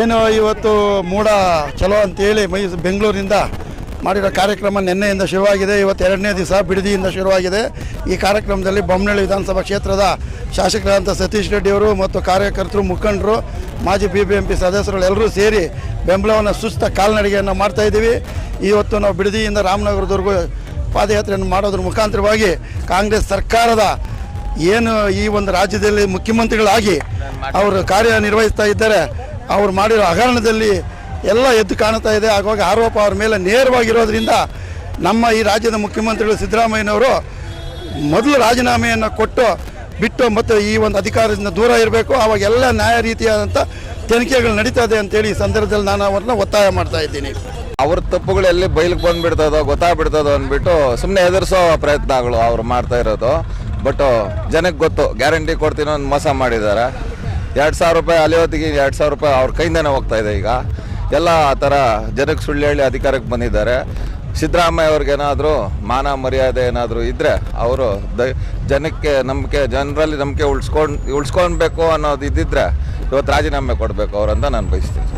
ಏನು ಇವತ್ತು ಮೂಡ ಚಲೋ ಅಂತೇಳಿ ಮೈಸೂರು ಬೆಂಗಳೂರಿಂದ ಮಾಡಿರೋ ಕಾರ್ಯಕ್ರಮ ನಿನ್ನೆಯಿಂದ ಶುರುವಾಗಿದೆ, ಇವತ್ತು ಎರಡನೇ ದಿವಸ ಬಿಡದಿಯಿಂದ ಶುರುವಾಗಿದೆ. ಈ ಕಾರ್ಯಕ್ರಮದಲ್ಲಿ ಬೊಮ್ಮನಹಳ್ಳಿ ವಿಧಾನಸಭಾ ಕ್ಷೇತ್ರದ ಶಾಸಕರಾದಂಥ ಸತೀಶ್ ರೆಡ್ಡಿಯವರು ಮತ್ತು ಕಾರ್ಯಕರ್ತರು, ಮುಖಂಡರು, ಮಾಜಿ ಬಿ ಬಿ ಎಂ ಪಿ ಸದಸ್ಯರು ಎಲ್ಲರೂ ಸೇರಿ ಬೆಂಬಲವನ್ನು ಸುಸ್ತ ಕಾಲ್ನಡಿಗೆಯನ್ನು ಮಾಡ್ತಾ ಇದ್ದೀವಿ. ಇವತ್ತು ನಾವು ಬಿಡದಿಯಿಂದ ರಾಮನಗರದವರೆಗೂ ಪಾದಯಾತ್ರೆಯನ್ನು ಮಾಡೋದ್ರ ಮುಖಾಂತರವಾಗಿ ಕಾಂಗ್ರೆಸ್ ಸರ್ಕಾರದ ಏನು ಈ ಒಂದು ರಾಜ್ಯದಲ್ಲಿ ಮುಖ್ಯಮಂತ್ರಿಗಳಾಗಿ ಅವರು ಕಾರ್ಯನಿರ್ವಹಿಸ್ತಾ ಇದ್ದಾರೆ, ಅವ್ರು ಮಾಡಿರೋ ಹಗರಣದಲ್ಲಿ ಎಲ್ಲ ಎದ್ದು ಕಾಣ್ತಾ ಇದೆ. ಹಾಗಾಗಿ ಆರೋಪ ಅವ್ರ ಮೇಲೆ ನೇರವಾಗಿರೋದ್ರಿಂದ ನಮ್ಮ ಈ ರಾಜ್ಯದ ಮುಖ್ಯಮಂತ್ರಿಗಳು ಸಿದ್ದರಾಮಯ್ಯನವರು ಮೊದಲು ರಾಜೀನಾಮೆಯನ್ನು ಕೊಟ್ಟು ಬಿಟ್ಟು ಮತ್ತು ಈ ಒಂದು ಅಧಿಕಾರದಿಂದ ದೂರ ಇರಬೇಕು. ಆವಾಗ ಎಲ್ಲ ನ್ಯಾಯ ರೀತಿಯಾದಂಥ ತನಿಖೆಗಳು ನಡೀತಾ ಇದೆ ಅಂತೇಳಿ ಈ ಸಂದರ್ಭದಲ್ಲಿ ನಾನು ಅವ್ರನ್ನ ಒತ್ತಾಯ ಮಾಡ್ತಾ ಇದ್ದೀನಿ. ಅವ್ರ ತಪ್ಪುಗಳು ಎಲ್ಲಿ ಬಯಲಿಗೆ ಬಂದುಬಿಡ್ತದೋ, ಗೊತ್ತಾಗ್ಬಿಡ್ತದೋ ಅಂದ್ಬಿಟ್ಟು ಸುಮ್ಮನೆ ಎದುರಿಸೋ ಪ್ರಯತ್ನಗಳು ಅವ್ರು ಮಾಡ್ತಾ ಇರೋದು. ಬಟ್ ಜನಕ್ಕೆ ಗೊತ್ತು. ಗ್ಯಾರಂಟಿ ಕೊಡ್ತೀನಿ ಒಂದು ಮೋಸ ಮಾಡಿದ್ದಾರೆ. ಎರಡು ಸಾವಿರ ರೂಪಾಯಿ ಅಲ್ಲಿ ಹೊತ್ತಿಗೆ ಎರಡು ಸಾವಿರ ರೂಪಾಯಿ ಅವ್ರ ಕೈಯಿಂದನೇ ಹೋಗ್ತಾ ಇದೆ ಈಗ. ಎಲ್ಲ ಆ ಥರ ಜನಕ್ಕೆ ಸುಳ್ಳು ಹೇಳಿ ಅಧಿಕಾರಕ್ಕೆ ಬಂದಿದ್ದಾರೆ. ಸಿದ್ದರಾಮಯ್ಯ ಅವ್ರಿಗೇನಾದರೂ ಮಾನ ಮರ್ಯಾದೆ ಏನಾದರೂ ಇದ್ದರೆ ಅವರು ದ ಜನಕ್ಕೆ ನಂಬಿಕೆ, ಜನರಲ್ಲಿ ನಂಬಿಕೆ ಉಳಿಸ್ಕೊಂಡು ಉಳಿಸ್ಕೊಳ್ಬೇಕು ಅನ್ನೋದು ಇದ್ದಿದ್ರೆ ಇವತ್ತು ರಾಜೀನಾಮೆ ಕೊಡಬೇಕು ಅವರಂತ ನಾನು ಬಯಸ್ತೀನಿ.